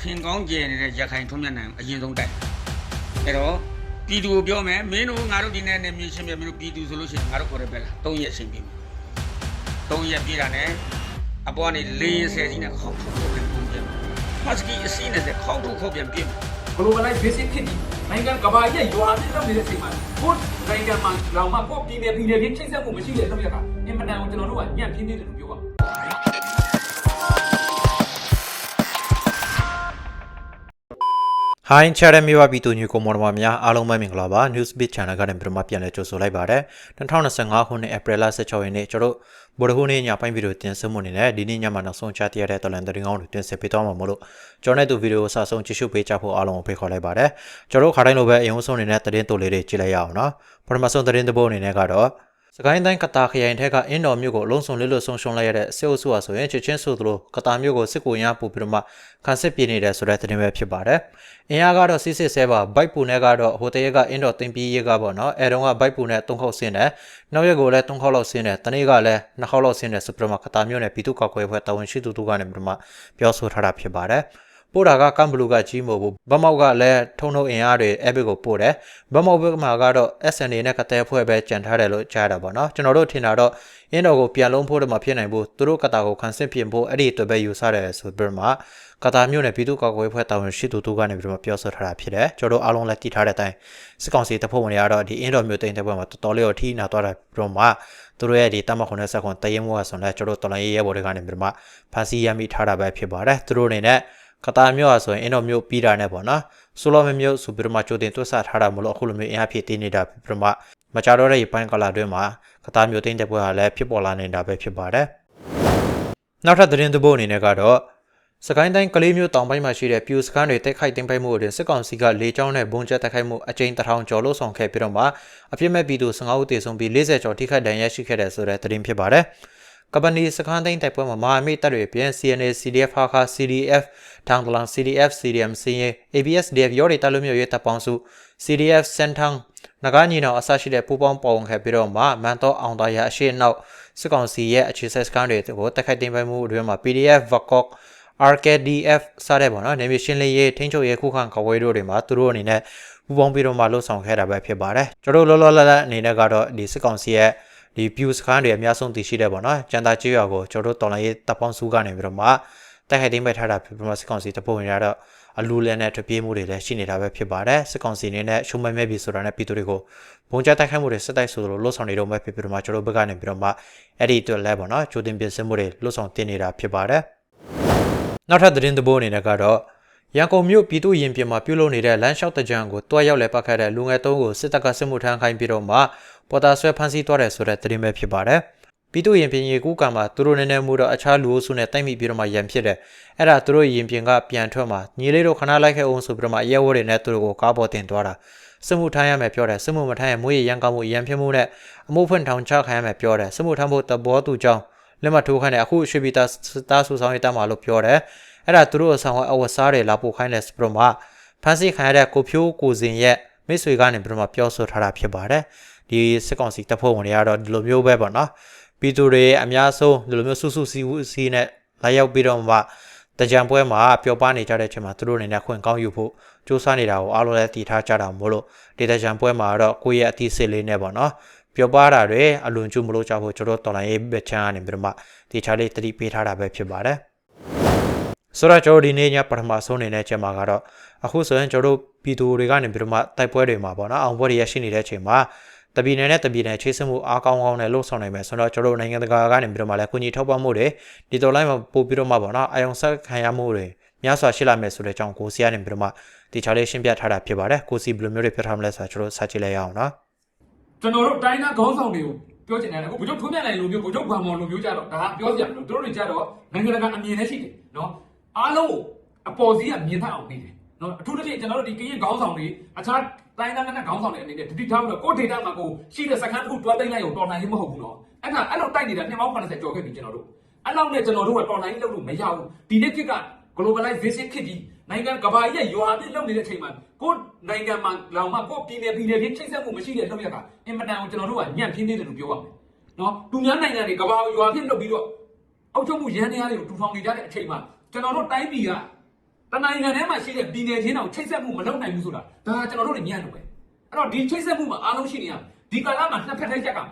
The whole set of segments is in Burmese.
ခင်ကောင်းကျယ်နေတဲ့ရခိုင်ထုံးမြတ်နိုင်အရင်ဆုံးတိုက်အဲ့တော့ပြည်သူကိုပြောမယ်မင်းတို့ငါတို့ဒီနေ့နဲ့မြေရှင်းပြမင်းတို့ပြည်သူဆိုလို့ရှိရင်ငါတို့ခေါ်ရပဲလား၃ရက်ရှင်းပြီ၃ရက်ပြည်တာနဲ့အပေါ်ကနေ40စီးနဲ့ခေါက်ထုတ်ထုတ်ပြန်ပြန်ပြန်မတ်စကီအစီးနဲ့ခေါက်ထုတ်ခေါက်ပြန်ပြန် globalization ဖြစ်ပြီးနိုင်ငံကဘာရဲ့ရွာပြည့်လုပ်နေတဲ့အချိန်မှာကိုယ်နိုင်ငံမှာလောင်မှကိုယ်ပြည်နယ်ပြည်နယ်ချင်းချိတ်ဆက်မှုမရှိတဲ့လုပ်ရတာအင်မတန်ကိုကျွန်တော်တို့ကညံ့ပြင်းနေတယ်လို့ပြောပါ ဟိုင်းချာရမီဝပြည်သူညကိုမော်ဒမာများအားလုံးပဲမင်္ဂလာပါ Newsbeat Channel ကနေပြန်မပြန်လဲကြိုဆိုလိုက်ပါရစေ2025ခုနှစ် April 16ရက်နေ့ကျွန်တော်ဗိုလ်တခုနေ့ညပိုင်းဗီဒီယိုတင်ဆက်မှုနေနဲ့ဒီနေ့ညမှာနောက်ဆုံးချတရတဲ့တော်လန်တရင်ကောင်းတွေတင်ဆက်ပေးသွားမှာမို့လို့ကျွန်တော်နဲ့သူဗီဒီယိုအစဆုံးကြည့်ရှုပေးကြဖို့အားလုံးကိုဖိတ်ခေါ်လိုက်ပါတယ်ကျွန်တော်ခါတိုင်းလိုပဲအယုံဆုံးနေတဲ့တရင်တိုလေးတွေကြည့်လိုက်ရအောင်နော်ပထမဆုံးတရင်တစ်ပုဒ်အနေနဲ့ကတော့ စကိုင်းတိုင်းကတာခရိုင်ထက်ကအင်းတော်မြို့ကိုအလုံးစုံလေးလို့ဆုံးရှုံးလိုက်ရတဲ့စစ်အုပ်စုဟာဆိုရင်ချစ်ချင်းဆိုသလိုကတာမြို့ကိုစစ်ကိုရမ်းပူပြီးတော့မှခန်းစစ်ပြေးနေတဲ့ဆိုတဲ့သတင်းပဲဖြစ်ပါတယ်။အင်အားကတော့စစ်စစ်ဆဲပါဘိုက်ပူနဲ့ကတော့ဟိုတရက်ကအင်းတော်တင်ပြီးရေးကပေါ့နော်အဲတုန်းကဘိုက်ပူနဲ့၃ခေါက်ဆင်းတယ်။နောက်ရက်ကိုလည်း၃ခေါက်လောက်ဆင်းတယ်။တနေ့ကလည်း၂ခေါက်လောက်ဆင်းတယ်ဆိုပြီးတော့မှကတာမြို့နယ်ပြည်သူ့ကောက်ကွယ်ဖွဲ့တာဝန်ရှိသူတို့ကနေပြီးတော့မှပြောဆိုထားတာဖြစ်ပါတယ်။ ပို့တာကကမ်ဘလူးကကြီးမို့ဘူးဗမောက်ကလည်းထုံထုံအင်အားတွေအဲ့ဘက်ကိုပို့တယ်ဗမောက်ဘက်မှာကတော့ SNA နဲ့ကတဲ့ဖွဲ့ပဲကြံထားတယ်လို့ကြားတာပေါ့နော်ကျွန်တော်တို့ထင်တာတော့အင်းတော်ကိုပြန်လုံးဖို့တော့မဖြစ်နိုင်ဘူးသူတို့ကတာကိုခန်းစစ်ပြင်ဖို့အဲ့ဒီအတွက်ပဲယူဆတယ်ဆိုပြီးမှကတာမျိုးနဲ့ပြည်သူ့ကောက်ကွယ်ဖွဲ့တာဝန်ရှိသူတို့ကနေပြီးတော့ပြောဆိုထားတာဖြစ်တယ်ကျွန်တော်တို့အားလုံးလည်းတည်ထားတဲ့အတိုင်းစစ်ကောင်စီတပ်ဖွဲ့ဝင်တွေကတော့ဒီအင်းတော်မျိုးတိန်တဲ့ဘက်မှာတော်တော်လေးကိုထိနာသွားတာပြီးတော့မှသူတို့ရဲ့ဒီတမခွန်နဲ့ဆက်ခွန်တရင်မိုးကဆိုတော့ကျွန်တော်တို့တော်လိုင်းရေးရဲဘော်တွေကနေပြီးတော့မှဖန်စီရမိထားတာပဲဖြစ်ပါတယ်သူတို့အနေနဲ့ ကတာမျိုးอ่ะဆိုရင်အင်းတော်မျိုးပြီးတာနဲ့ပေါ့နော်ဆိုလိုမမျိုးဆိုပြီးတော့မှကြိုတင်တွတ်ဆထားတာမလို့အခုလိုမျိုးအင်အားဖြည့်တင်းနေတာပြီးတော့မှမကြတော့တဲ့ပိုင်းကလာတွင်းမှာကတာမျိုးတင်းတဲ့ပွဲဟာလည်းဖြစ်ပေါ်လာနေတာပဲဖြစ်ပါတယ်နောက်ထပ်သတင်းသဘောအနေနဲ့ကတော့စကိုင်းတိုင်းကလေးမျိုးတောင်ပိုင်းမှာရှိတဲ့ပြူစကန်တွေတက်ခိုက်တင်ပိုက်မှုအတွင်းစစ်ကောင်စီကလေကြောင်းနဲ့ဘုံကျက်တက်ခိုက်မှုအကြိမ်တစ်ထောင်ကျော်လို့ဆောင်ခဲ့ပြီးတော့မှအပြစ်မဲ့ပြည်သူ15ဦးသေဆုံးပြီး40ကျော်ထိခိုက်ဒဏ်ရာရှိခဲ့တဲ့ဆိုတဲ့သတင်းဖြစ်ပါတယ် ကပနီစခန်းသိန်းတိုက်ပွဲမှာမဟာမိတ်တပ်တွေပြင် CNA CDF ဟာခါ CDF ထောင်တလန် CDF CDM စင်းရဲ ABS DF ရော်တွေတလူမျိုးရဲတပ်ပေါင်းစု CDF စန်ထန်းနဂါညီနောင်အစရှိတဲ့ပူပေါင်းပေါဝင်ခဲ့ပြီးတော့မှမန်တော့အောင်သားရအရှိနောက်စစ်ကောင်စီရဲ့အခြေဆက်စခန်းတွေကိုတက်ခိုက်တင်ပိုင်မှုအတွင်းမှာ PDF VAKOK RKDF စတဲ့ပေါ့နော်နေမရှင်းလေးရေးထိန်းချုပ်ရေးခုခံကာဝေးတို့တွေမှာသူတို့အနေနဲ့ပူပေါင်းပြီးတော့မှလှုပ်ဆောင်ခဲ့တာပဲဖြစ်ပါတယ်ကျွန်တော်တို့လောလောလတ်လတ်အနေနဲ့ကတော့ဒီစစ်ကောင်စီရဲ့ ဒီ view စခန်းတွေအများဆုံးတည်ရှိတဲ့ပေါ့နော်ကျန်တာကြေးရွာကိုကျွန်တော်တို့တော်လိုင်းရေးတပ်ပေါင်းစုကနေပြီးတော့မှတိုက်ခိုက်သိမ်းပိုက်ထားတာဖြစ်ပြီးမှစစ်ကောင်စီတပ်ဖွဲ့ဝင်တွေကတော့အလူလဲနဲ့တပြေးမှုတွေလည်းရှိနေတာပဲဖြစ်ပါတယ်စစ်ကောင်စီအနေနဲ့ရှုံးမဲမဲပြီဆိုတာနဲ့ပြည်သူတွေကိုဘုံကျတိုက်ခိုက်မှုတွေစစ်တိုက်ဆိုလိုလှုပ်ဆောင်နေတော့မှဖြစ်ပြီးတော့မှကျွန်တော်တို့ဘက်ကနေပြီးတော့မှအဲ့ဒီအတွက်လဲပေါ့နော်ကြိုတင်ပြင်ဆင်မှုတွေလှုပ်ဆောင်တင်နေတာဖြစ်ပါတယ်နောက်ထပ်သတင်းသဘောအနေနဲ့ကတော့ရန်ကုန်မြို့ပြည်သူ့ရင်ပြင်မှာပြုလုပ်နေတဲ့လမ်းလျှောက်တကြံကိုတွားရောက်လဲပတ်ခတ်တဲ့လူငယ်သုံးကိုစစ်တပ်ကစစ်မှုထမ်းခိုင်းပြီးတော့မှ ပေါ်တာဆွဲဖမ်းဆီးသွားတယ်ဆိုတဲ့သတင်းပဲဖြစ်ပါတယ်။ပြည်သူ့ရင်ပြင်ရေကူးကံမှာသူတို့နည်းနည်းမှုတော့အခြားလူအုပ်စုနဲ့တိုက်မိပြီးတော့မှရန်ဖြစ်တယ်။အဲ့ဒါသူတို့ရင်ပြင်ကပြန်ထွက်မှာညီလေးတို့ခဏလိုက်ခဲ့အောင်ဆိုပြီးတော့မှရဲဝဲတွေနဲ့သူတို့ကိုကားပေါ်တင်သွားတာ။စစ်မှုထမ်းရမယ်ပြောတယ်စစ်မှုမထမ်းရင်မွေးရရန်ကောင်းမှုရန်ဖြစ်မှုနဲ့အမှုဖွင့်ထောင်ချခံရမယ်ပြောတယ်စစ်မှုထမ်းဖို့တဘောသူကြောင့်လက်မှတ်ထိုးခိုင်းတယ်အခုရွှေပြည်သားသားဆူဆောင်ရေးတတ်မှာလို့ပြောတယ်။အဲ့ဒါသူတို့အဆောင်အဝတ်စားတွေလာပို့ခိုင်းတယ်စပရမဖန်စီခံရတဲ့ကိုဖြိုးကိုစင်ရဲ့မိတ်ဆွေကနေပြီးတော့မှပြောဆိုထားတာဖြစ်ပါတယ် ဒီစစ်ကောင်စီတပ်ဖွဲ့ဝင်တွေကတော့ဒီလိုမျိုးပဲပေါ့နော်ပြည်သူတွေအများဆုံးဒီလိုမျိုးစုစုစည်းစည်းနဲ့လာရောက်ပြီးတော့မှတကြံပွဲမှာပျော်ပါနေကြတဲ့အချိန်မှာသူတို့အနေနဲ့ခွင့်ကောင်းယူဖို့စူးစမ်းနေတာကိုအားလုံးလည်းတည်ထားကြတာမို့လို့ဒေတာကြံပွဲမှာတော့ကိုယ့်ရဲ့အသီးစစ်လေးနဲ့ပေါ့နော်ပျော်ပါတာတွေအလွန်ကျူးမလို့ကြဖို့ကျွန်တော်တော်လိုင်းရေးဘက်ချမ်းကနေပြီးတော့မှဒီချာလေးတတိပေးထားတာပဲဖြစ်ပါတယ်ဆိုတော့ကျွန်တော်ဒီနေ့ညပထမဆုံးအနေနဲ့ကျမှာကတော့အခုဆိုရင်ကျွန်တော်တို့ပြည်သူတွေကနေပြီးတော့မှတိုက်ပွဲတွေမှာပေါ့နော်အောင်ပွဲတွေရရှိနေတဲ့အချိန်မှာ တပြည်နယ်နဲ့တပြည်နယ်ချိတ်ဆက်မှုအားကောင်းကောင်းနဲ့လှုပ်ဆောင်နိုင်မယ်ဆိုတော့ကျွန်တော်တို့နိုင်ငံတကာကနေပြီးတော့မှလည်းကုညီထောက်ပံ့မှုတွေဒီတော်လိုင်းမှာပို့ပြီးတော့မှပေါ့နော်အာယုံဆက်ခံရမှုတွေများစွာရှိလာမယ်ဆိုတဲ့အကြောင်းကိုစီကနေပြီးတော့မှဒီချာလေးရှင်းပြထားတာဖြစ်ပါတယ်ကိုစီဘယ်လိုမျိုးတွေပြထားမလဲဆိုတာကျွန်တော်စကြည့်လိုက်ရအောင်နော်ကျွန်တော်တို့တိုင်းသားခေါင်းဆောင်တွေကိုပြောချင်တယ်အခုဘုချုပ်ထွန်းမြတ်နိုင်လိုမျိုးဘုချုပ်ဗံမော်လိုမျိုးကြတော့ဒါပြောစရာမလိုသူတို့တွေကြတော့နိုင်ငံတကာအမြင်နဲ့ရှိတယ်နော်အားလုံးအပေါ်စီးကမြင်ထအောင်နေတယ်နော်အထူးသဖြင့်ကျွန်တော်တို့ဒီကရင်ခေါင်းဆောင်တွေအခြား တိုင်းသားနဲ့ခေါင်းဆောင်တွေအနေနဲ့တတိထားလို့ကိုဒေတာမှာကိုရှိတဲ့စခန်းတစ်ခုတွားသိမ်းလိုက်ရုံတော်နိုင်ရေးမဟုတ်ဘူးနော်အဲ့ဒါအဲ့လိုတိုက်နေတာနှစ်ပေါင်း80ကျော်ခဲ့ပြီကျွန်တော်တို့အဲ့လောက်နဲ့ကျွန်တော်တို့ကတော်နိုင်ရေးလုပ်လို့မရဘူးဒီနေ့ခေတ်က globalization ဖြစ်ပြီးနိုင်ငံကဘာကြီးရဲ့ရွာပြည့်လုပ်နေတဲ့အချိန်မှာကိုနိုင်ငံမှာလောင်မှကိုပြည်နယ်ပြည်နယ်ချင်းချိတ်ဆက်မှုမရှိတဲ့လုပ်ရတာအင်မတန်ကိုကျွန်တော်တို့ကညံ့ပြင်းနေတယ်လို့ပြောရမယ်နော်သူများနိုင်ငံတွေကဘာရွာပြည့်လုပ်ပြီးတော့အောက်ချုပ်မှုရန်တရားတွေကိုထူထောင်နေကြတဲ့အချိန်မှာကျွန်တော်တို့တိုင်းပြည်က တနိုင်ငံထဲမှာရှိတဲ့ပြည်နယ်ချင်းတောင်ချိတ်ဆက်မှုမလုပ်နိုင်ဘူးဆိုတာဒါကျွန်တော်တို့တွေညံ့လို့ပဲအဲ့တော့ဒီချိတ်ဆက်မှုမှာအားလုံးရှိနေရမယ်ဒီကာလမှာနှစ်ဖက်ထဲရက်ကမယ်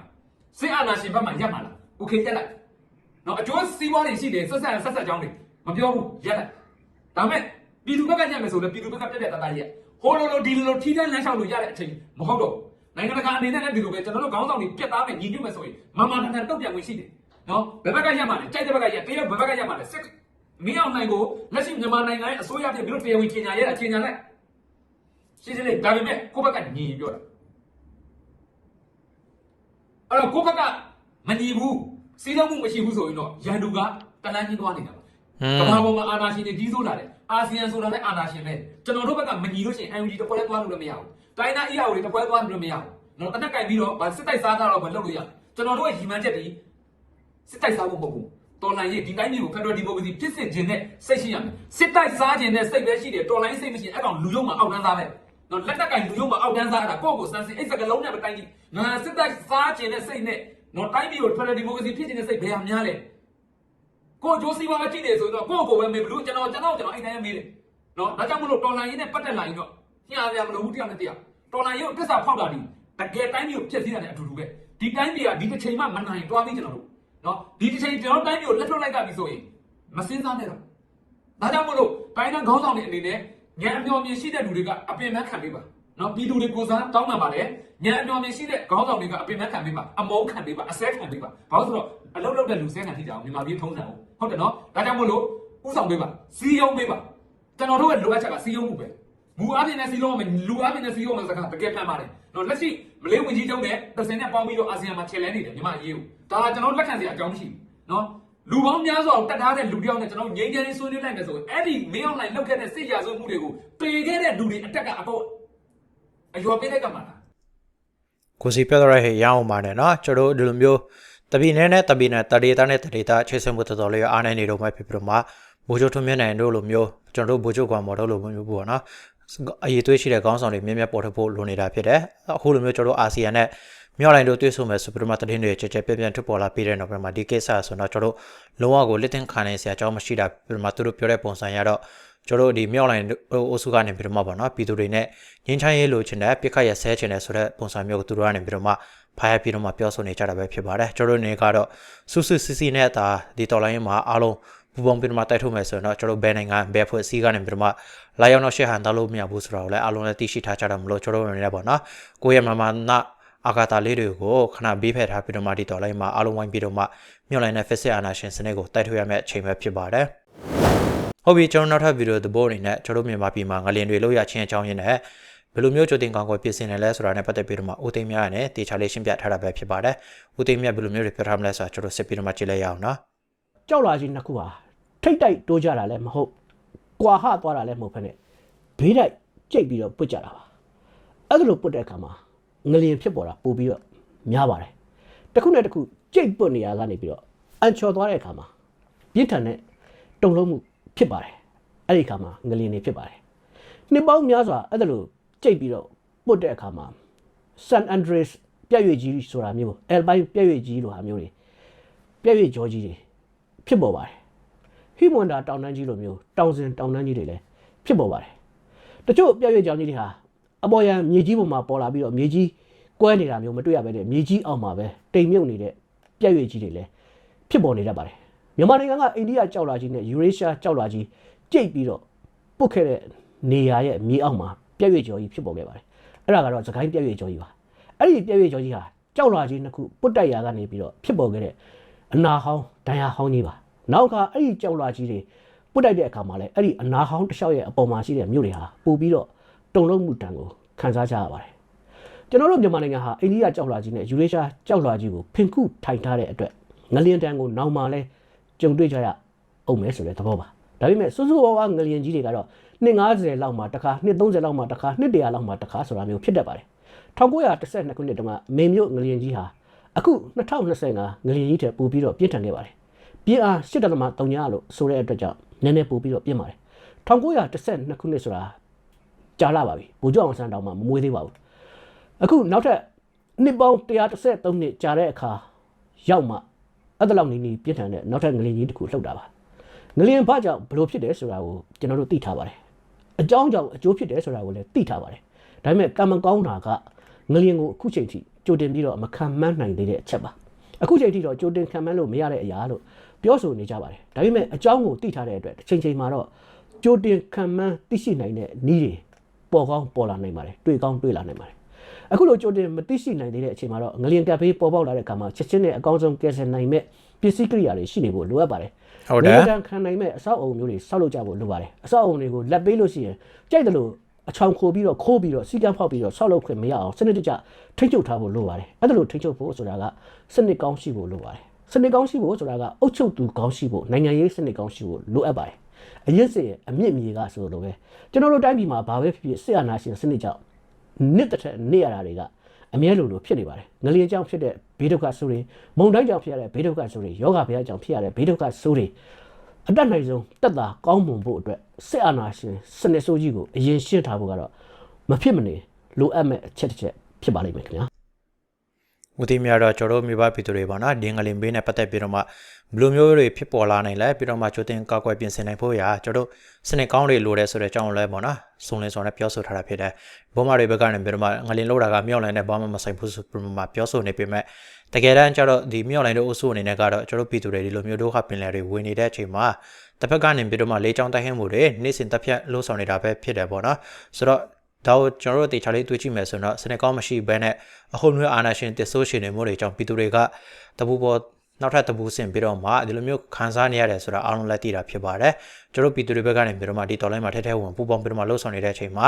စစ်အာဏာရှင်ဘက်မှာရက်မှာလားโอเคရက်လိုက်နော်အကျိုးစီးပွားတွေရှိတယ်ဆက်ဆက်ဆက်ဆက်ကြောင်းတွေမပြောဘူးရက်လိုက်ဒါမဲ့ပြည်သူဘက်ကညံ့မယ်ဆိုလည်းပြည်သူဘက်ကပြက်ပြက်တသားရက်ဟိုလိုလိုဒီလိုလိုထိတဲ့လမ်းလျှောက်လို့ရတဲ့အချိန်မဟုတ်တော့နိုင်ငံတကာအနေနဲ့လည်းဒီလိုပဲကျွန်တော်တို့ခေါင်းဆောင်တွေပြက်သားမယ်ညီညွတ်မယ်ဆိုရင်မမတန်တန်တုတ်ပြန်ဝင်ရှိတယ်နော်ဘယ်ဘက်ကရက်မှာလဲကြိုက်တဲ့ဘက်ကရက်တရုတ်ဘယ်ဘက်ကရက်မှာလဲစစ် မင်းအောင်နိုင်ကိုလက်ရှိမြန်မာနိုင်ငံရဲ့အစိုးရပြည်ပြီးတော့တရားဝင်ကြီးညာရဲတာကြီးညာလိုက်ရှင်းရှင်းလေးဒါပေမဲ့ကိုယ့်ဘက်ကညီပြောတာအဲ့တော့ကိုယ့်ဘက်ကမညီဘူးစီးလုံးမှုမရှိဘူးဆိုရင်တော့ရန်သူကတလန်းကြီးသွားနေတာပါอืကမ္ဘာมပေါ်မှာအာဏာရှင်တွေကြီးစိုးလာတယ်အာဆီယံဆိုတာလည်းအာဏာရှင်ပဲကျွန်တော်တို့ဘက်ကမညီလို့ရှိရင် UNG တစ်ခွဲလည်းသွားလို့လည်းမရဘူးတိုင်းနာ EAO တွေတစ်ခွဲသွားလို့မရဘူးတော့တနက်ကင်ပြီးတော့ဗာစစ်တိုက်စားတာတော့မလုပ်လို့ရတယ်ကျွန်တော်တို့ရဲ့ရည်မှန်းချက်ဒီစစ်တိုက်စားဖို့မဟုတ်ဘူး တော်လိုင်းရေးဒီတိုင်းမျိုးကိုဖက်ဒရယ်ဒီမိုကရေစီဖြစ်စစ်ခြင်းနဲ့စိတ်ရှိရမယ်စစ်တိုက်စားခြင်းနဲ့စိတ်ပဲရှိတယ်တော်လိုင်းစိတ်မရှိရင်အဲ့ကောင်လူယုံမှာအောက်တန်းစားပဲနော်လက်တက်ကင်လူယုံမှာအောက်တန်းစားတာကိုယ့်ကိုစမ်းစစ်အဲ့စကလုံးနဲ့မတိုင်းကြီးငါစစ်တိုက်စားခြင်းနဲ့စိတ်နဲ့နော်တိုင်းပြည်ကိုဖက်ဒရယ်ဒီမိုကရေစီဖြစ်ခြင်းနဲ့စိတ်ဘယ်ဟာများလဲကိုယ်ကြိုးစီးပွားမကြည့်နေဆိုတော့ကိုယ့်ကိုယ်ပဲမေးဘလို့ကျွန်တော်ကျွန်တော်ကျွန်တော်အဲ့တိုင်းမေးတယ်နော်ဒါကြောင့်မလို့တော်လိုင်းရင်းနဲ့ပတ်သက်လာရင်တော့ညာစရာမလိုဘူးတရားနဲ့တရားတော်လိုင်းရုပ်တစ္ဆာဖောက်တာဒီတကယ်တိုင်းမျိုးဖြစ်စည်းတာနဲ့အတူတူပဲဒီတိုင်းပြည်ကဒီတစ်ချိန်မှမနိုင်တွားပြီးကျွန်တော်တို့ နော်ဒီတစ်ချိန်ကျွန်တော်တိုင်းမျိုးလက်ထုတ်လိုက်ကပြီဆိုရင်မစင်းစားနဲ့တော့ဒါကြောင့်မလို့တိုင်းတိုင်းခေါင်းဆောင်တွေအနေနဲ့ညံအမျော်မြင်ရှိတဲ့လူတွေကအပင်ပန်းခံပေးပါနော်ပြည်သူတွေကိုစားတောင်းပန်ပါတယ်ညံအမျော်မြင်ရှိတဲ့ခေါင်းဆောင်တွေကအပင်ပန်းခံပေးပါအမုန်းခံပေးပါအစဲခံပေးပါဘာလို့ဆိုတော့အလုပ်လုပ်တဲ့လူစဲခံထိကြအောင်မြန်မာပြည်ထုံးစံအောင်ဟုတ်တယ်နော်ဒါကြောင့်မလို့ဥဆောင်ပေးပါစီယုံပေးပါကျွန်တော်တို့ရဲ့လိုအပ်ချက်ကစီယုံမှုပဲမူအားဖြင့်နဲ့စီလုံးမယ်လူအားဖြင့်နဲ့စီလုံးမယ်စကားတကယ်မှန်ပါတယ်နော်လက်ရှိ မလေးဝင်ကြီးချုပ်နဲ့တဆင်နဲ့ပေါင်းပြီးတော့အာဆီယံမှာ challenge နေတယ်မြန်မာအရေးကိုဒါကျွန်တော်လက်ခံစရာအကြောင်းမရှိဘူးနော်လူပေါင်းများစွာကိုတတ်ထားတဲ့လူတယောက်နဲ့ကျွန်တော်ငြိမ်းချမ်းရေးဆွေးနွေးလိုက်မယ်ဆိုရင်အဲ့ဒီမင်းအောင်လှိုင်လုပ်ခဲ့တဲ့စစ်ရာဇဝတ်မှုတွေကိုပေခဲ့တဲ့လူတွေအတက်ကအပေါ်အယောပေးတဲ့ကမှလားကိုစီပြောရတဲ့ရအောင်ပါနဲ့နော်ကျွန်တော်ဒီလိုမျိုးတပီနဲ့နဲ့တပီနဲ့တဒေတာနဲ့တဒေတာချေဆမှုတော်တော်လေးအားနိုင်နေတော့မှဖြစ်ပြီးတော့မှဘိုးချိုထွန်းမြတ်နိုင်တို့လိုမျိုးကျွန်တော်တို့ဘိုးချိုကွန်မော်တို့လိုမျိုးပေါ့နော် အရေးသွေးရှိတဲ့ခေါင်းဆောင်တွေမြင်းမြတ်ပေါ်ထုတ်ဖို့လိုနေတာဖြစ်တယ်အခုလိုမျိုးကျွန်တော်တို့အာဆီယံနဲ့မြောက်လိုင်းတို့တွေ့ဆုံမဲ့ဆိုပြီးတော့မှတရင်တွေကြကြပြပြထွက်ပေါ်လာပြီးတဲ့နောက်ပိုင်းမှာဒီကိစ္စဆိုတော့ကျွန်တော်တို့လုံးဝကိုလက်တင်ခံနိုင်စရာအကြောင်းမရှိတာပြီးတော့မှသူတို့ပြောတဲ့ပုံစံရတော့ကျွန်တော်တို့ဒီမြောက်လိုင်းအိုစုကနေပြီးတော့မှပေါ့နော်ပြည်သူတွေနဲ့ငင်းချမ်းရေးလိုချင်တဲ့ပြစ်ခတ်ရဆဲချင်တဲ့ဆိုတဲ့ပုံစံမျိုးကိုသူတို့ကနေပြီးတော့မှဖားရပြီးတော့မှပြောဆိုနေကြတာပဲဖြစ်ပါတယ်ကျွန်တော်တို့နေကတော့စုစုစစ်စစ်နဲ့အသာဒီတော်လိုင်းမှာအားလုံးပူပေါင်းပြီးတော့မှတိုက်ထုတ်မယ်ဆိုတော့ကျွန်တော်တို့ဘယ်နိုင်ငံဘယ်ဖွဲ့စည်းကနေပြီးတော့မှ လာရောက်တော့ရှေ့ဟန်တော့လို့မရဘူးဆိုတော့လည်းအားလုံးလည်းသိရှိထားကြတယ်မလို့ကျွန်တော်တို့နေနေပေါ့နော်ကိုယ့်ရဲ့မမနာအာဂါတာလေးတွေကိုခဏဘေးဖယ်ထားပြီးတော့မှဒီတော်လိုင်းမှာအားလုံးဝိုင်းပြီးတော့မှမြောက်လိုင်းနဲ့ Fixed အာနာရှင်စနစ်ကိုတိုက်ထုတ်ရမယ့်အချိန်ပဲဖြစ်ပါတယ်ဟုတ်ပြီကျွန်တော်နောက်ထပ်ဗီဒီယိုသဘောအနေနဲ့ကျွန်တော်တို့မြန်မာပြည်မှာငလင်တွေလောက်ရချင်းအကြောင်းရင်းနဲ့ဘယ်လိုမျိုးကြိုတင်ကောင်းကွယ်ပြင်ဆင်နေလဲဆိုတာနဲ့ပတ်သက်ပြီးတော့မှဦးသိမ်းမြရနဲ့တေချာလေးရှင်းပြထားတာပဲဖြစ်ပါတယ်ဦးသိမ်းမြဘယ်လိုမျိုးတွေပြောထားမလဲဆိုတာကျွန်တော်စစ်ပြီးတော့မှကြည့်လိုက်ရအောင်နော်ကြောက်လာခြင်းနှစ်ခုဟာထိတ်တိုက်တိုးကြတာလည်းမဟုတ် ကွာဟသွားတာလည်းမဟုတ်ဖ ೇನೆ ဘေးတိုက်ကြိတ်ပြီးတော့ပုတ်ကြတာပါအဲ့ဒါလိုပုတ်တဲ့အခါမှာငလျင်ဖြစ်ပေါ်တာပို့ပြီးတော့များပါတယ်တစ်ခုနဲ့တစ်ခုကြိတ်ပုတ်နေရကနေပြီးတော့အန်ချော်သွားတဲ့အခါမှာပြင်းထန်တဲ့တုံလုံးမှုဖြစ်ပါတယ်အဲ့ဒီအခါမှာငလျင်တွေဖြစ်ပါတယ်နှစ်ပေါင်းများစွာအဲ့ဒါလိုကြိတ်ပြီးတော့ပုတ်တဲ့အခါမှာ San Andreas ပြည့်ရွေကြီးဆိုတာမျိုး Alpine ပြည့်ရွေကြီးလိုဟာမျိုးတွေပြည့်ရွေကြောကြီးတွေဖြစ်ပေါ်ပါတယ် ဟီမွန်ဒါတောင်တန်းကြီးလိုမျိုးတောင်စင်တောင်တန်းကြီးတွေလည်းဖြစ်ပေါ်ပါတယ်တချို့ပြည့်ရွေ့ကြောင်ကြီးတွေဟာအပေါ်ယံမြေကြီးပေါ်မှာပေါ်လာပြီးတော့မြေကြီးကွဲနေတာမျိုးမတွေ့ရဘဲနဲ့မြေကြီးအောက်မှာပဲတိမ်မြုပ်နေတဲ့ပြည့်ရွေ့ကြီးတွေလည်းဖြစ်ပေါ်နေတတ်ပါတယ်မြန်မာနိုင်ငံကအိန္ဒိယကြောက်လာကြီးနဲ့ယူရေးရှားကြောက်လာကြီးကြိတ်ပြီးတော့ပုတ်ခဲ့တဲ့နေရာရဲ့မြေအောက်မှာပြည့်ရွေ့ကြောကြီးဖြစ်ပေါ်ခဲ့ပါတယ်အဲ့ဒါကတော့သခိုင်းပြည့်ရွေ့ကြောကြီးပါအဲ့ဒီပြည့်ရွေ့ကြောကြီးဟာကြောက်လာကြီးနှစ်ခုပုတ်တိုက်ရာကနေပြီးတော့ဖြစ်ပေါ်ခဲ့တဲ့အနာဟောင်းဒဏ်ရာဟောင်းကြီးပါ နောက်ကအဲ့ဒီကြောက်လာကြီးတွေပုတ်တိုက်တဲ့အခါမှာလည်းအဲ့ဒီအနာဟောင်းတစ်လျှောက်ရဲ့အပေါ်မှာရှိတဲ့မြို့တွေဟာပို့ပြီးတော့တုံလုံးမှုတံကိုခံစားကြရပါတယ်ကျွန်တော်တို့မြန်မာနိုင်ငံဟာအိန္ဒိယကြောက်လာကြီးနဲ့ယူရေးရှားကြောက်လာကြီးကိုဖင်ခုထိုင်ထားတဲ့အတွက်ငလျင်တံကိုနောက်မှလဲကြုံတွေ့ကြရအောင်မယ်ဆိုတဲ့သဘောပါဒါပေမဲ့စိုးစိုးဝါးဝါငလျင်ကြီးတွေကတော့နှစ်90လောက်မှတစ်ခါနှစ်30လောက်မှတစ်ခါနှစ်100လောက်မှတစ်ခါဆိုတာမျိုးဖြစ်တတ်ပါတယ်1912ခုနှစ်တုန်းကမေမြို့ငလျင်ကြီးဟာအခု2025ငလျင်ကြီးထဲပို့ပြီးတော့ပြင်းထန်ခဲ့ပါတယ် ပြင်းအား8.3ညလို့ဆိုတဲ့အတွက်ကြောင့်နည်းနည်းပို့ပြီးတော့ပြင်းပါတယ်1912ခုနှစ်ဆိုတာကြာလာပါပြီဗိုလ်ချုပ်အောင်ဆန်းတောင်မှမမွေးသေးပါဘူးအခုနောက်ထပ်နှစ်ပေါင်း133နှစ်ကြာတဲ့အခါရောက်မှအဲ့ဒါလောက်နီးနီးပြင်းထန်တဲ့နောက်ထပ်ငလျင်ကြီးတစ်ခုလှုပ်တာပါငလျင်ဘာကြောင့်ဘလို့ဖြစ်တယ်ဆိုတာကိုကျွန်တော်တို့သိထားပါတယ်အကြောင်းကြောင့်အကျိုးဖြစ်တယ်ဆိုတာကိုလည်းသိထားပါတယ်ဒါပေမဲ့ကံမကောင်းတာကငလျင်ကိုအခုချိန်ထိကြိုတင်ပြီးတော့မခံမှန်းနိုင်သေးတဲ့အချက်ပါအခုချိန်ထိတော့ကြိုတင်ခံမှန်းလို့မရတဲ့အရာလို့ ပြောဆိုနေကြပါတယ်ဒါပေမဲ့အကြောင်းကိုသိထားတဲ့အတွက်တစ်ချိန်ချိန်မှာတော့ကြိုတင်ခံမှန်းသိရှိနိုင်တဲ့နည်းတွေပေါ်ကောင်းပေါ်လာနိုင်ပါတယ်တွေ့ကောင်းတွေ့လာနိုင်ပါတယ်အခုလိုကြိုတင်မသိရှိနိုင်သေးတဲ့အချိန်မှာတော့ငလျင်ကပ်ဖေးပေါ်ပေါက်လာတဲ့အခါမှာချက်ချင်းနဲ့အကောင်းဆုံးကယ်ဆယ်နိုင်မဲ့ပစ္စည်းကိရိယာတွေရှိနေဖို့လိုအပ်ပါတယ်ဟုတ်တယ်နေတံခံနိုင်မဲ့အဆောက်အအုံမျိုးတွေဆောက်လုပ်ကြဖို့လိုပါတယ်အဆောက်အအုံတွေကိုလက်ပေးလို့ရှိရင်ကြိုက်တယ်လို့အချောင်ခိုပြီးတော့ခိုးပြီးတော့စီကံဖောက်ပြီးတော့ဆောက်လုပ်ခွင့်မရအောင်စနစ်တကျထိန်းချုပ်ထားဖို့လိုပါတယ်အဲ့ဒါလို့ထိန်းချုပ်ဖို့ဆိုတာကစနစ်ကောင်းရှိဖို့လိုပါတယ် စနစ်ကောင်းရှိဖို့ဆိုတာကအုပ်ချုပ်သူကောင်းရှိဖို့နိုင်ငံရေးစနစ်ကောင်းရှိဖို့လိုအပ်ပါတယ်အရင်စစ်ရဲ့အမြင့်မြေကဆိုလိုပဲကျွန်တော်တို့တိုင်းပြည်မှာဘာပဲဖြစ်ဖြစ်စစ်အာဏာရှင်စနစ်ကြောင့်နှစ်တစ်ထက်နေရတာတွေကအမြဲလိုလိုဖြစ်နေပါတယ်ငလျင်ကြောင့်ဖြစ်တဲ့ဘေးဒုက္ခဆိုတွေမုန်တိုင်းကြောင့်ဖြစ်ရတဲ့ဘေးဒုက္ခဆိုတွေယောဂဗျာကြောင့်ဖြစ်ရတဲ့ဘေးဒုက္ခဆိုတွေအတက်နိုင်ဆုံးတက်တာကောင်းမွန်ဖို့အတွက်စစ်အာဏာရှင်စနစ်ဆိုးကြီးကိုအရင်ရှင်းထားဖို့ကတော့မဖြစ်မနေလိုအပ်မဲ့အချက်တစ်ချက်ဖြစ်ပါလိမ့်မယ်ခင်ဗျာ ဦးတီများတော့ကျွန်တော်တို့မြို့ပါပြည်သူတွေပေါ့နော်ဒီငလင်ဘေးနဲ့ပတ်သက်ပြီးတော့မှဘယ်လိုမျိုးတွေဖြစ်ပေါ်လာနိုင်လဲပြီးတော့မှချိုတင်ကောက်ွယ်ပြင်ဆင်နိုင်ဖို့ရာကျွန်တော်တို့စနစ်ကောင်းတွေလိုတယ်ဆိုတဲ့အကြောင်းလဲပေါ့နော်စုံလင်စုံနဲ့ပြောဆိုထားတာဖြစ်တယ်ဘုံမာတွေဘက်ကနေပြီးတော့မှငလင်လောက်တာကမြောက်လိုင်းနဲ့ဘာမှမဆိုင်ဘူးဆိုပြီးတော့မှပြောဆိုနေပေမဲ့တကယ်တမ်းကျတော့ဒီမြောက်လိုင်းတို့အုပ်စုအနေနဲ့ကတော့ကျွန်တော်တို့ပြည်သူတွေဒီလိုမျိုးဒုက္ခပင်လယ်တွေဝင်နေတဲ့အချိန်မှာတစ်ဖက်ကနေပြီးတော့မှလေးချောင်းတိုက်ဟင်းမှုတွေနေ့စဉ်တစ်ဖြတ်လှုပ်ဆောင်နေတာပဲဖြစ်တယ်ပေါ့နော်ဆိုတော့ ဒါကိုကျွန်တော်တို့တေချာလေးတွေးကြည့်မယ်ဆိုတော့စနေကောင်းမရှိဘဲနဲ့အဟုတ်မျိုးအာနာရှင်တစ်ဆိုးရှင်တွေမျိုးတွေကြောင့်ပြည်သူတွေကတပူပေါ်နောက်ထပ်တပူဆင်ပြီးတော့မှဒီလိုမျိုးခံစားနေရတယ်ဆိုတာအားလုံးလက်သိတာဖြစ်ပါတယ်ကျွန်တော်တို့ပြည်သူတွေဘက်ကနေပြီးတော့မှဒီတော်လိုင်းမှာထဲထဲဝင်ပူပေါင်းပြီးတော့မှလှုပ်ဆောင်နေတဲ့အချိန်မှာ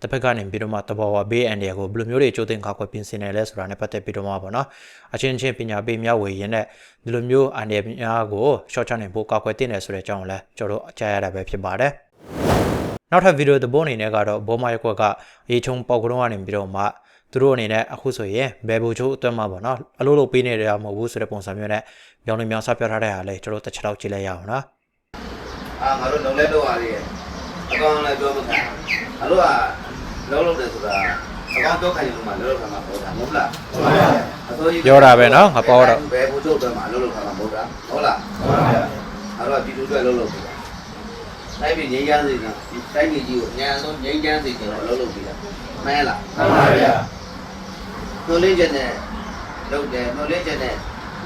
တစ်ဖက်ကနေပြီးတော့မှတဘောဝဘေးအန်ဒီယာကိုဘယ်လိုမျိုးတွေကြိုးတင်ခါခွဲပြင်ဆင်နေလဲဆိုတာနဲ့ပတ်သက်ပြီးတော့မှပေါ့နော်အချင်းချင်းပညာပေးများဝေရင်နဲ့ဒီလိုမျိုးအန်ဒီယာများကိုရှော့ချနိုင်ဖို့ကာကွယ်တင်တယ်ဆိုတဲ့အကြောင်းကိုလည်းကျွန်တော်တို့အကြရတာပဲဖြစ်ပါတယ် နောက်ထပ်ဗီဒီယိုသဘောအနေနဲ့ကတော့ဘောမရက်ကွက်ကရေချုံပေါက်ကတော့ကနေပြီးတော့မှသူတို့အနေနဲ့အခုဆိုရင်ဘယ်ဘူချိုးအတွက်မှပေါ့နော်အလိုလိုပေးနေရမှာမဟုတ်ဘူးဆိုတဲ့ပုံစံမျိုးနဲ့ပြောင်းနေမြောင်စပြောထားတဲ့ဟာလေးကျွန်တော်တစ်ချက်တော့ကြည့်လိုက်ရအောင်နော်အာငါတို့လုံလဲတော့ရည်အကောင်လည်းပြောမခံငါတို့ကလုံးလုံးတယ်ဆိုတာအကောင်တော့ခိုင်လို့မှလုံးလုံးခံမှာပေါ့တာမဟုတ်လားဟုတ်ပါဘူးအစိုးရပြောတာပဲနော်ငါပေါ်တော့ဘယ်ဘူချုပ်တော့မှလုံးလုံးခံမှာမဟုတ်တာဟုတ်လားဟုတ်ပါဘူးငါတို့ကပြည်သူတွေလုံးလုံးပြီ တိုင်းပြည်ငြိမ်းချမ်းစေချင်တိုင်းပြည်ကြီးကိုညံဆုံးငြိမ်းချမ်းစေချင်တော့လုံးလုံးပြီလားမှန်လားမှန်ပါဗျာနှုတ်လေးချက်နဲ့လုပ်တယ်နှုတ်လေးချက်နဲ့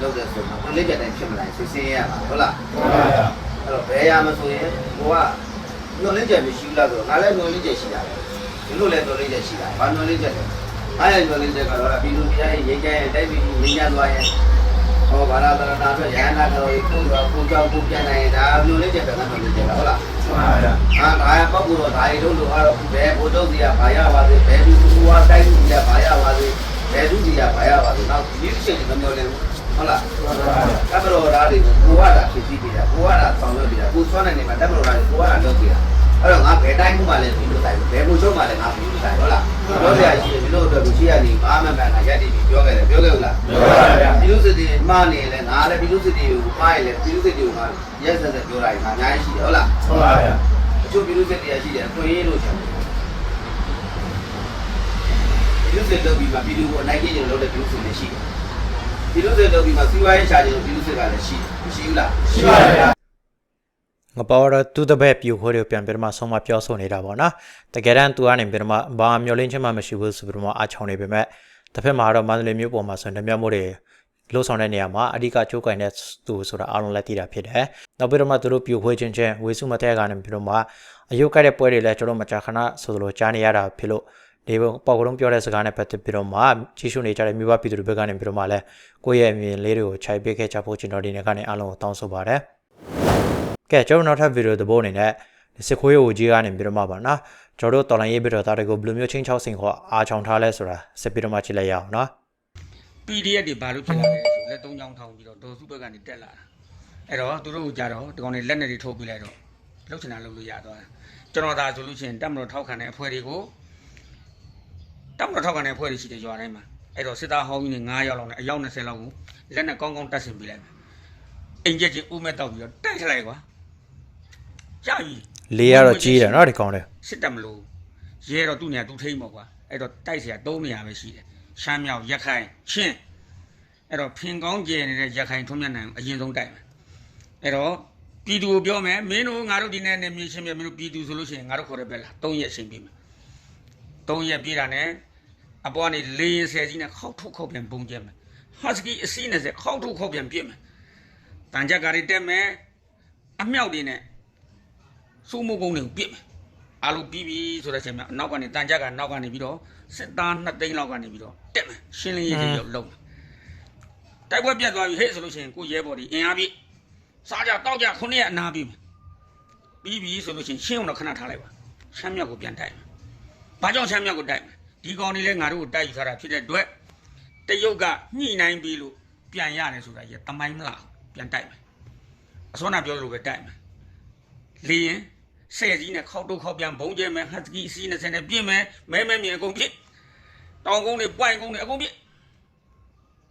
လုပ်တယ်ဆိုတော့နှုတ်လေးချက်နဲ့ဖြစ်မလားစစ်စင်းရမှာဟုတ်လားဟုတ်ပါဗျာအဲ့တော့ဘယ်ရမဆိုရင်ကိုကညွှန်လင်းချက်မရှိဘူးလားဆိုတော့ငါလည်းညွှန်လင်းချက်ရှိတာပဲဒီလိုလည်းညွှန်လင်းချက်ရှိတာဘာညွှန်လင်းချက်လဲအားရညွှန်လင်းချက်ကတော့ပြည်သူပြည်ရဲ့ရေးကြရဲ့တိုက်ပြည်ငင်းကြသွားရဲ့ဟောဘာသာတရဏဆိုရဟန္တာတော်ကိုကိုယ်တော်ကိုကြောက်ကိုပြန်နိုင်ဒါညွှန်လင်းချက်ပဲကညွှန်လင်းချက်လားဟုတ်လား မှန်ပါဗျာအာဒါကပုဂ္ဂိုလ်တော်ဒါရီတို့လိုကတော့ဘယ်ဘုဒ္ဓစီကဘာရပါစေဘယ်သူသူကတိုက်သူကဘာရပါစေဘယ်သူစီကဘာရပါစေနောက်ဒီလိုချက်တွေမမျောလင်းဘူးဟုတ်လားမှန်ပါဗျာတမတော်သားတွေကိုကိုကတာဖြစ်ပြီးပြီလားကိုကတာဆောင်ရွက်ပြီလားကိုစွမ်းနိုင်နေမှာတမတော်သားတွေကိုကတာလုပ်ပြီလားအဲ့တော့ငါဘယ်တိုင်းမှုမှလည်းပြီးလို့တိုင်းဘယ်မှုချုပ်မှလည်းငါပြီးလို့တိုင်းဟုတ်လားပြောစရာရှိတယ်ဒီလိုအတွက်ကိုရှိရနေဘာမှမမှန်တာရက်တည်ပြီးပြောခဲ့တယ်ပြောခဲ့ဘူးလားပြောပါဗျာပြည်သူစစ်တီမှားနေလဲ ငါလည်းပြည်သူစစ်တီကိုမှားရင်လည်းပြည်သူစစ်တီကိုငါရက်ဆက်ဆက်ပြောတာငါအများကြီးရှိတယ်ဟုတ်လားဟုတ်ပါဗျာအချို့ပြည်သူစစ်တီရရှိတယ်အခွင့်အရေးလို့ချင်တယ်ပြည်သူစစ်လုပ်ပြီးမှပြည်သူကိုအနိုင်ကျင့်ကြလို့လည်းပြည်သူစစ်လည်းရှိတယ်ပြည်သူစစ်လုပ်ပြီးမှစီးပွားရေးချကြလို့ပြည်သူစစ်ကလည်းရှိတယ်ရှိဘူးလားရှိပါဗျာငပေါ်တော့သူ့တပည့်ပြူခွဲတွေပြန်ပြီးတော့မှဆုံးမပြောဆိုနေတာပေါ့နော်တကယ်တမ်းသူကနေပြီးတော့မှဘာမျောလင်းချင်းမှမရှိဘူးဆိုပြီးတော့မှအားချောင်းနေပေမဲ့တစ်ဖက်မှာတော့မန္တလေးမြို့ပေါ်မှာဆိုရင်ဓမြမို့တွေ လှုပ်ဆောင်တဲ့နေရာမှာအဓိကချိုးကင်တဲ့သူဆိုတာအားလုံးလက်သိတာဖြစ်တယ်။နောက်ပြီးတော့မှသူတို့ပြိုခွဲခြင်းချင်းဝေစုမတဲ့ကနေပြီးတော့မှအယုတ်ကတဲ့ပွဲတွေလည်းကျွန်တော်မကြာခဏဆိုလိုကြားနေရတာဖြစ်လို့ဒီပေါ့ကတော့ပြောတဲ့စကားနဲ့ပတ်သက်ပြီးတော့မှကြီးရှုနေကြတဲ့မိဘပြည်သူတွေဘက်ကနေပြီးတော့မှလည်းကိုယ့်ရဲ့အမြင်လေးတွေကိုခြိုက်ပေးခဲ့ကြဖို့ကျွန်တော်ဒီနေ့ကနေအားလုံးကိုတောင်းဆိုပါတယ်။ကဲကျွန်တော်နောက်ထပ်ဗီဒီယိုသဘောအနေနဲ့စစ်ခွေးကိုကြီးကနေပြီးတော့မှပါနော်ကျွန်တော်တို့တော်လိုင်းရေးပြီးတော့တာတွေကိုဘယ်လိုမျိုးချင်းချောက်စင်ခေါ်အားချောင်ထားလဲဆိုတာစစ်ပြီးတော့မှကြည့်လိုက်ရအောင်နော် PDF တွေဘာလို့ဖြစ်လာလဲဆိုလက်သုံးချောင်းထောင်ပြီးတော့ဒေါ်စုဘက်ကနေတက်လာတာအဲ့တော့သူတို့ကကြတော့ဒီကောင်တွေလက်နဲ့တွေထုတ်ပြလိုက်တော့လှုပ်ချင်တာလှုပ်လို့ရသွားတယ်ကျွန်တော်သာဆိုလို့ရှိရင်တက်မတော်ထောက်ခံတဲ့အဖွဲ့တွေကိုတက်မတော်ထောက်ခံတဲ့အဖွဲ့တွေရှိတယ်ရွာတိုင်းမှာအဲ့တော့စစ်သားဟောင်းကြီးတွေ9ယောက်လောက်နဲ့အယောက်20လောက်ကိုလက်နဲ့ကောင်းကောင်းတက်ဆင်ပြလိုက်မယ်အင်ဂျက်ချင်းဥမဲ့တောက်ပြီးတော့တိုက်ထလိုက်ကွာရပြီ လေးရတော့ကြီးတယ်နော်ဒီကောင်တွေ စစ်တက်မလို့ရဲတော့သူ့နေရာသူထိမ့်ပေါ့ကွာအဲ့တော့တိုက်เสีย၃နေရာပဲရှိတယ် ရှမ်းမြောက်ရက်ခိုင်ချင်းအဲ့တော့ဖင်ကောင်းကျဲနေတဲ့ရက်ခိုင်ထုံးမြတ်နိုင်ကိုအရင်ဆုံးတိုက်မယ်အဲ့တော့ပြည်သူကိုပြောမယ်မင်းတို့ငါတို့ဒီနေ့နဲ့မြေချင်းပြမင်းတို့ပြည်သူဆိုလို့ရှိရင်ငါတို့ခေါ်ရပဲလား၃ရက်ရှင်ပြီမယ်၃ရက်ပြည့်တာနဲ့အပေါ်ကနေလေရင်ဆယ်ကြီးနဲ့ခောက်ထုတ်ခောက်ပြန်ပုံကျဲမယ်ဟတ်စကီအစီးနဲ့ခောက်ထုတ်ခောက်ပြန်ပြည့်မယ်တန်ကြကားတွေတက်မယ်အမြောက်တွေနဲ့စုမှုကုန်းတွေကိုပြည့်မယ်အလိုပြီးပြီဆိုတဲ့အချိန်မှာအနောက်ကနေတန်ကြကနောက်ကနေပြီးတော့ စစ်သားနှစ်သိန်းလောက်ကနေပြီးတော့တက်မယ်ရှင်းလင်းရေးကြီးလုပ်မယ်တိုက်ပွဲပြတ်သွားပြီဟဲ့ဆိုလို့ရှိရင်ကိုရဲဘော်ဒီအင်အားပြည့်စားကြတောက်ကြခုနှစ်ရက်အနာပြီးမယ်ပြီးပြီဆိုလို့ရှိရင်ရှင်းအောင်တော့ခဏထားလိုက်ပါရှမ်းမြောက်ကိုပြန်တိုက်မယ်ဘာကြောင့်ရှမ်းမြောက်ကိုတိုက်မလဲဒီကောင်တွေလည်းငါတို့ကိုတိုက်ယူထားတာဖြစ်တဲ့အတွက်တရုတ်ကညှိနှိုင်းပြီးလို့ပြန်ရတယ်ဆိုတာကြီးတမိုင်းမလားပြန်တိုက်မယ်အစောနာပြောလို့ပဲတိုက်မယ်လေရင်ဆဲကြီးနဲ့ခောက်တုတ်ခောက်ပြန်ဘုံကျဲမယ်ဟတ်စကီအစီး20နဲ့ပြင်းမယ်မဲမဲမြင်အကုန်ပြစ် တောင်ကုန်းတွေပွိုင်ကုန်းတွေအကုန်ပြစ်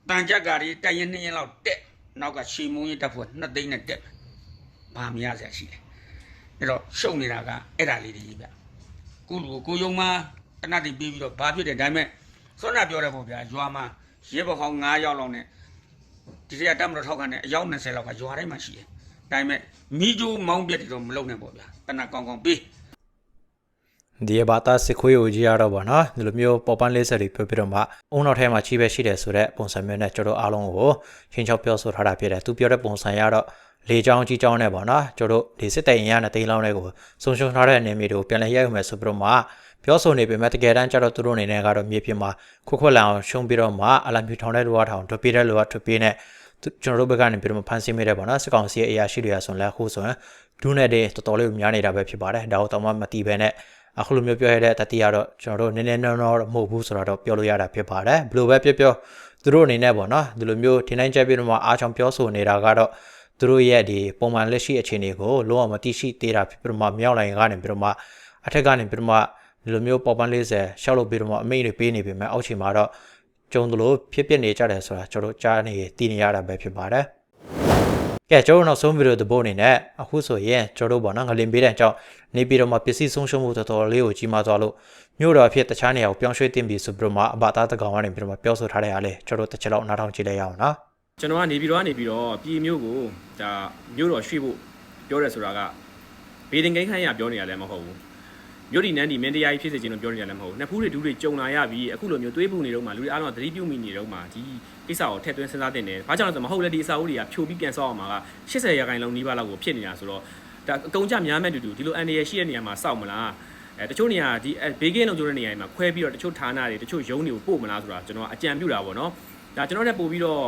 တန်ကြက်ကတွေတိုက်ရင်နှစ်ရင်လောက်တက်နောက်ကရှီမုံကြီးတက်ဖို့နှစ်သိန်းနဲ့တက်မယ်။ဘာမရစရာရှိလဲ။အဲ့တော့ရှုံနေတာကအဲ့ဒါလေးတွေကြီးဗျ။ကိုလူကိုကိုယုံမှာတနတ်တွေပြီးပြီးတော့ဘာဖြစ်တယ်ဒါပေမဲ့စောနာပြောတယ်ပေါ့ဗျာရွာမှာရဲဘော်ဟောင်း9ယောက်လောက်နဲ့ဒီတရတက်မတော်ထောက်ခံတဲ့အယောက်20လောက်ကရွာတိုင်းမှာရှိတယ်။ဒါပေမဲ့မိကျိုးမောင်းပြက်တွေတော့မလုပ်နဲ့ပေါ့ဗျာ။တနတ်ကောင်းကောင်းပြီး ဒီဘာသာစစ်ခွေးကိုကြီးရတော့ဗောနော်ဒီလိုမျိုးပေါ်ပန်းလေးဆက်တွေပြောပြတော့မှအုံနောက်ထဲမှာချီးပဲရှိတယ်ဆိုတော့ပုံစံမျိုးနဲ့ကျွန်တော်အားလုံးကိုချင်းချောက်ပြောဆိုထားတာဖြစ်တယ်သူပြောတဲ့ပုံစံရတော့လေချောင်းကြီးချောင်းနဲ့ဗောနော်ကျွန်တော်ဒီစစ်တိုင်ရနဲ့တိန်လောင်းတွေကိုဆုံရှုံထားတဲ့အနေမျိုးတွေကိုပြန်လည်ရိုက်ယူမယ်ဆိုပြီးတော့မှပြောဆိုနေပေမဲ့တကယ်တမ်းကျတော့သူတို့အနေနဲ့ကတော့မြေပြင်မှာခွက်ခွက်လန်အောင်ရှုံးပြီးတော့မှအလာမြူထောင်တဲ့လူအထောင်ထွက်ပြေးတဲ့လူကထွက်ပြေးနဲ့ကျွန်တော်တို့ဘက်ကနေပြီးတော့မှဖန်ဆင်းမိတဲ့ဗောနော်စစ်ကောင်စီရဲ့အရာရှိတွေကဆိုလဲအခုဆိုရင်ဒူးနဲ့တည်းတော်တော်လေးကိုများနေတာပဲဖြစ်ပါတယ်ဒါကိုတော့မှမတီးပဲနဲ့ အခုလိုမျိုးပြောရတဲ့တတိယတော့ကျွန်တော်တို့နည်းနည်းနော်နော်တော့မဟုတ်ဘူးဆိုတော့ပြောလို့ရတာဖြစ်ပါတယ်ဘယ်လိုပဲပြောပြောသူတို့အနေနဲ့ပေါ့နော်ဒီလိုမျိုးထင်းတိုင်းချက်ပြီးတော့မှအားချောင်ပြောဆိုနေတာကတော့သူတို့ရဲ့ဒီပုံမှန်လက်ရှိအခြေအနေကိုလုံးဝမသိရှိသေးတာဖြစ်ပြီးတော့မှမြောက်လိုင်းကနေပြီးတော့မှအထက်ကနေပြီးတော့မှဒီလိုမျိုးပေါ်ပန်း40ရှောက်လို့ပြီးတော့မှအမိတ်တွေပေးနေပြီမဲ့အောက်ခြေမှာတော့ကျုံသလိုဖြစ်ဖြစ်နေကြတယ်ဆိုတာကျွန်တော်ကြားနေတည်နေရတာပဲဖြစ်ပါတယ် ကဲကျွန်တော်နောက်ဆုံးဗီဒီယိုတပုတ်အနေနဲ့အခုဆိုရင်ကျွန်တော်တို့ပေါ့နော်ငလင်ပေးတဲ့အကြောင်းနေပြည်တော်မှာပစ္စည်းဆုံးရှုံးမှုတော်တော်လေးကိုကြီးမားသွားလို့မြို့တော်အဖြစ်တခြားနေရာကိုပြောင်းရွှေ့တင်ပြီးဆိုပြီးတော့မှအဘသားတကောင်ကနေပြီးတော့မှပြောဆိုထားတဲ့အားလေကျွန်တော်တို့တစ်ချက်လောက်နားထောင်ကြည့်လိုက်ရအောင်နော်ကျွန်တော်ကနေပြီးတော့ကနေပြီးတော့ပြည်မျိုးကိုဒါမျိုးတော်ရွှေ့ဖို့ပြောရဲဆိုတာကဘေးတင်ကိန်းခိုင်းရပြောနေရလည်းမဟုတ်ဘူး မြို့ဒီနန်းဒီမင်းတရားကြီးဖြစ်စေခြင်းလို့ပြောနေရလည်းမဟုတ်ဘူးနှစ်ဖူးတွေဒူးတွေကြုံလာရပြီးအခုလိုမျိုးတွေးပူနေတော့မှလူတွေအားလုံးကသတိပြုမိနေတော့မှဒီကိစ္စကိုထည့်သွင်းစဉ်းစားတင်တယ်ဘာကြောင့်လဲဆိုတော့မဟုတ်လေဒီအစာအုပ်တွေကဖြိုပြီးပြန်ဆောက်အောင်မှာက80ရာခိုင်နှုန်းနီးပါးလောက်ကိုဖြစ်နေတာဆိုတော့ဒါအကုန်ကြများမဲ့တူတူဒီလိုအန်ဒီရရှိတဲ့နေရာမှာစောက်မလားအဲတချို့နေရာဒီဘေးကင်းလုံးကျိုးတဲ့နေရာတွေမှာခွဲပြီးတော့တချို့ဌာနတွေတချို့ရုံးတွေကိုပို့မလားဆိုတာကျွန်တော်အကြံပြုတာပေါ့နော်ဒါကျွန်တော်လည်းပို့ပြီးတော့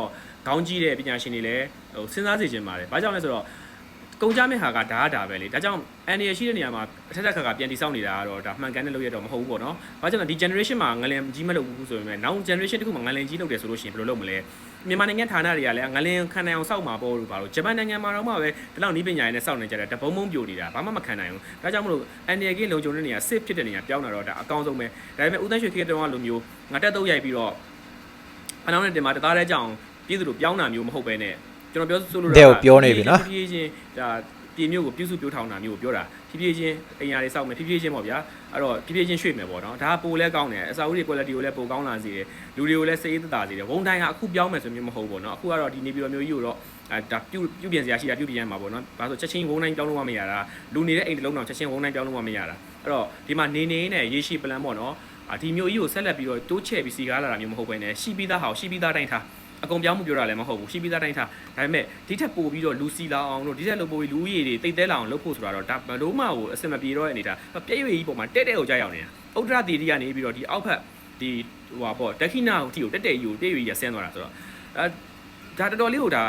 ခေါင်းကြီးတဲ့ပညာရှင်တွေလည်းဟိုစဉ်းစားစေချင်ပါတယ်ဘာကြောင့်လဲဆိုတော့ ကုန်ကြမဲ့ဟာကဒါကဒါပဲလေဒါကြောင့်အန်ဒီရရှိတဲ့နေရာမှာအထက်ထက်ခါခါပြန်တိစောက်နေတာကတော့ဒါမှန်ကန်တဲ့လုပ်ရတော့မဟုတ်ဘူးပေါ့နော်ဘာကြောင့်လဲဒီ generation မှာငလင်ကြီးမလုပ်ဘူးဆိုရင်နောက် generation တခုမှာငလင်ကြီးလုပ်တယ်ဆိုလို့ရှိရင်ဘယ်လိုလုပ်မလဲမြန်မာနိုင်ငံဌာနတွေကလည်းငလင်ခံနိုင်အောင်စောက်မှာပေါ့လို့ပါလို့ဂျပန်နိုင်ငံမှာတော့မှပဲဒီလောက်နီးပညာရေးနဲ့စောက်နေကြတယ်တပုံးမုံပြိုနေတာဘာမှမခံနိုင်ဘူးဒါကြောင့်မလို့အန်ဒီရကင်းလုံခြုံတဲ့နေရာ safe ဖြစ်တဲ့နေရာပြောင်းလာတော့ဒါအကောင်းဆုံးပဲဒါပေမဲ့ဦးသန်းရွှေခေတ်တုန်းကလိုမျိုးငါတက်တော့ရိုက်ပြီးတော့အနောက်နဲ့တင်မှာတသားတည်းကြောင်ပြည်သူတို့ပြောင်းတာမျိုးမဟုတ်ပဲနဲ့ ကျွန်တော်ပြောဆိုလို့တဲ့ကိုပြောနေပြီနော်ဖြည်းဖြည်းချင်းဒါပြည်မျိုးကိုပြုစုပြောထောင်တာမျိုးကိုပြောတာဖြည်းဖြည်းချင်းအိမ်ယာတွေစောက်မယ်ဖြည်းဖြည်းချင်းပေါ့ဗျာအဲ့တော့ဖြည်းဖြည်းချင်းရွှေ့မယ်ပေါ့နော်ဒါကပိုလဲကောင်းတယ်အစာအုပ်တွေ quality ကိုလည်းပိုကောင်းလာစေတယ်လူတွေကိုလည်းစိတ်အေးသက်သာစေတယ်ဝုံတိုင်းကအခုပြောင်းမယ်ဆိုမျိုးမဟုတ်ဘူးပေါ့နော်အခုကတော့ဒီနေပြည်တော်မျိုးကြီးကိုတော့အဲဒါပြုပြုပြင်စရာရှိတာပြုပြင်ရမှာပေါ့နော်ဒါဆိုချက်ချင်းဝုံတိုင်းပြောင်းလို့မရတာလူနေတဲ့အိမ်တစ်လုံးတော့ချက်ချင်းဝုံတိုင်းပြောင်းလို့မရတာအဲ့တော့ဒီမှာနေနေနဲ့ရေရှိပလန်ပေါ့နော်အာဒီမျိုးကြီးကိုဆက်လက်ပြီးတော့တိုးချဲ့ပြီးစီကားလာတာမျိုးမဟုတ်ဘဲနဲ့ရှိပြီးသားဟာကိုရှိပြီးသားတိုင်းထား အကုန်ပြောင်းမှုပြောတာလည်းမဟုတ်ဘူးရှိပြီးသားတိုင်းထားဒါပေမဲ့ဒီထက်ပိုပြီးတော့လူစီလာအောင်လို့ဒီထက်လိုပိုပြီးလူဦးရေတွေတိတ်တဲလာအောင်လုပ်ဖို့ဆိုတာတော့ဒါဘလို့မှကိုအစင်မပြေတော့တဲ့အနေထားပြည့်ရွေကြီးပုံမှာတက်တဲ့ကိုကြောက်ရောက်နေတာဥဒ္ဒရတီတီကနေပြီးတော့ဒီအောက်ဖက်ဒီဟိုပါပေါ့တက်ခိနာဟိုတီကိုတက်တဲ့ကြီးကိုတက်ရွေကြီးဆင်းသွားတာဆိုတော့အဲဒါတော်တော်လေးဟိုဒါ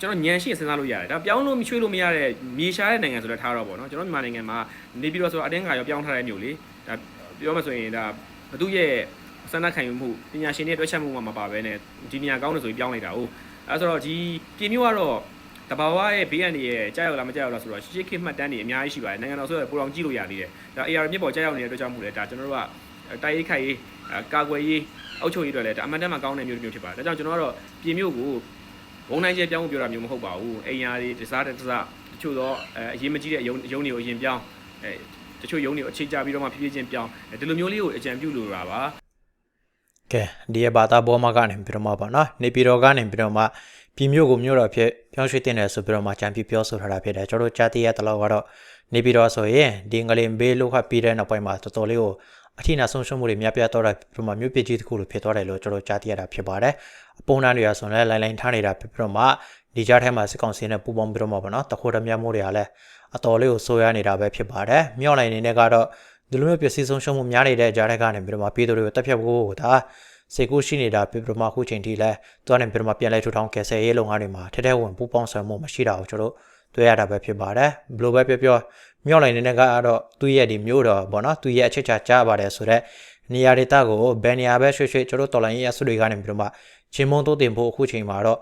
ကျွန်တော်ညံရှိစဉ်းစားလို့ရတယ်ဒါပြောင်းလို့မချွေးလို့မရတဲ့မြေရှားတဲ့နိုင်ငံဆိုတော့ထားတော့ပေါ့နော်ကျွန်တော်မြန်မာနိုင်ငံမှာနေပြီးတော့ဆိုတော့အတင်းကရောပြောင်းထားတဲ့မျိုးလေဒါပြောမှဆိုရင်ဒါဘသူရဲ့ စန္ဒခံယူမှုပညာရှင်တွေတွက်ချက်မှုမှမပါဘဲနဲ့ဒီနေရာကောင်းတယ်ဆိုပြီးပြောင်းလိုက်တာဟုတ်အဲဆိုတော့ဒီပြည်မျိုးကတော့တဘာဝရဲ့ဘေးအန္တရာယ်ကြောက်ရောက်လားမကြောက်ရောက်လားဆိုတော့ရှေ့ခေတ်မှတ်တမ်းတွေအများကြီးရှိပါတယ်နိုင်ငံတော်ဆိုတော့ပူအောင်ကြည့်လို့ရသေးတယ်ဒါ AR မြစ်ပေါ်ကြောက်ရောက်နေတဲ့အတွက်ကြောင့်မို့လဲဒါကျွန်တော်တို့ကတိုက်ရိုက်ခိုက်ရေးကာကွယ်ရေးအုပ်ချုပ်ရေးတွေလည်းဒါအမှန်တမ်းမှကောင်းတဲ့မျိုးတစ်မျိုးဖြစ်ပါတယ်ဒါကြောင့်ကျွန်တော်ကတော့ပြည်မျိုးကိုဘုံနိုင်ကျပြောင်းဖို့ပြောတာမျိုးမဟုတ်ပါဘူးအိမ်ယာတွေတစားတစားတချို့တော့အဲအရေးမကြီးတဲ့ရုံရုံတွေကိုအရင်ပြောင်းအဲတချို့ရုံတွေကိုအခြေချပြီးတော့မှဖြည်းဖြည်းချင်းပြောင်းဒီလိုမျိုးလေးကိုအကြံပြုလိုတာပါ ကဲဒီရဘာသာဘောမကနေပြီးတော့မှပေါ့နော်နေပြည်တော်ကနေပြီးတော့မှပြည်မျိုးကိုမျိုးတော်ဖြစ်ပြောင်းရွှေ့တင်တယ်ဆိုပြီးတော့မှကြံပြပြောဆိုထားတာဖြစ်တယ်ကျွန်တော်တို့ကြားသိရတဲ့လောက်ကတော့နေပြီးတော့ဆိုရင်ဒီငလင်ဘေးလောက်ခပြီးတဲ့နောက်ပိုင်းမှာတော်တော်လေးကိုအထင်အဆုံးရှုံးမှုတွေများပြားတော့တာပြမမျိုးပစ်ကြီးတစ်ခုလိုဖြစ်သွားတယ်လို့ကျွန်တော်ကြားသိရတာဖြစ်ပါတယ်အပုံနှန်းတွေကဆိုရင်လည်းလိုင်းလိုင်းထားနေတာဖြစ်ပြီးတော့မှဒီကြားထဲမှာစစ်ကောင်စီနဲ့ပူးပေါင်းပြီးတော့မှပေါ့နော်တခိုးတမမှုတွေကလည်းအတော်လေးကိုဆိုးရနေတာပဲဖြစ်ပါတယ်မြောက်လိုင်းနေနဲ့ကတော့ ဒီလိုမျိုးပစ္စည်းဆုံးရှုံးမှုများနေတဲ့ကြားထဲကနေပြီးတော့မှပြည်သူတွေကိုတက်ဖြတ်ဖို့ဒါစေကူရှိနေတာပြပြမခုချိန်ထိလဲသူကနေပြပြပြန်လဲထူထောင်ကယ်ဆယ်ရေးလုပ်ငန်းတွေမှာထဲထဲဝင်ပူးပေါင်းဆောင်မှုမရှိတာကိုကျွန်တော်တို့တွေ့ရတာပဲဖြစ်ပါတယ်ဘလို့ပဲပြောပြောမြောက်လိုက်နေတဲ့ကတော့သူ့ရဲ့ဒီမျိုးတော်ဗောနော်သူ့ရဲ့အချက်ချာကြားပါတယ်ဆိုတော့နေရာဒေသကိုဘယ်နေရာပဲရွှေ့ရွှေ့ကျွန်တော်တို့တော်လိုင်းရေးအဆုတွေကနေပြီးတော့မှချင်းမုံတိုးတင်ဖို့အခုချိန်မှာတော့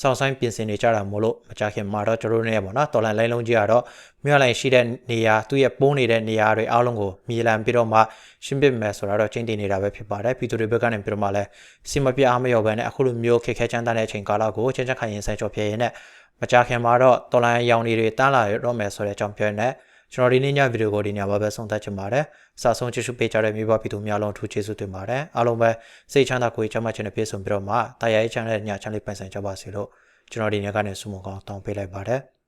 စောင့်ဆိုင်ပြင်ဆင်နေကြတာမို့လို့မကြခင်မှာတော့ကျွန်တော်တို့နေပေါ့နော်တော်လိုင်းလိုင်းလုံးကြီးကတော့မြောက်လိုက်ရှိတဲ့နေရာသူ့ရဲ့ပုံးနေတဲ့နေရာတွေအားလုံးကိုမြေလံပြီးတော့မှရှင်းပစ်မယ်ဆိုတာတော့ချင်းတင်နေတာပဲဖြစ်ပါတယ်ပြည်သူတွေဘက်ကနေပြီးတော့မှလည်းစီမပြအားမရောဘဲနဲ့အခုလိုမျိုးခက်ခဲချမ်းသာတဲ့အချိန်ကာလကိုချင်းချက်ခိုင်ရင်ဆိုင်ချော်ပြရင်းနဲ့မကြခင်မှာတော့တော်လိုင်းရောင်တွေတန်းလာတော့မယ်ဆိုတဲ့အကြောင်းပြောနေ ကျွန်တော်ဒီနေ့ညဗီဒီယိုကိုဒီညမှာပဲဆုံးသက်ချင်ပါတယ်။စာဆုံးကြည့်ရှုပေးကြတဲ့မိဘပြည်သူများလုံးထူးကျေးဇူးတင်ပါတယ်။အားလုံးပဲစိတ်ချမ်းသာကိုယ်ချမ်းသာခြင်းနဲ့ပြည့်စုံပြီးတော့မှတရားရေးချမ်းတဲ့ညချမ်းလေးပိုင်ဆိုင်ကြပါစေလို့ကျွန်တော်ဒီနေ့ကနေဆုမွန်ကောင်းတောင်းပေးလိုက်ပါတယ်။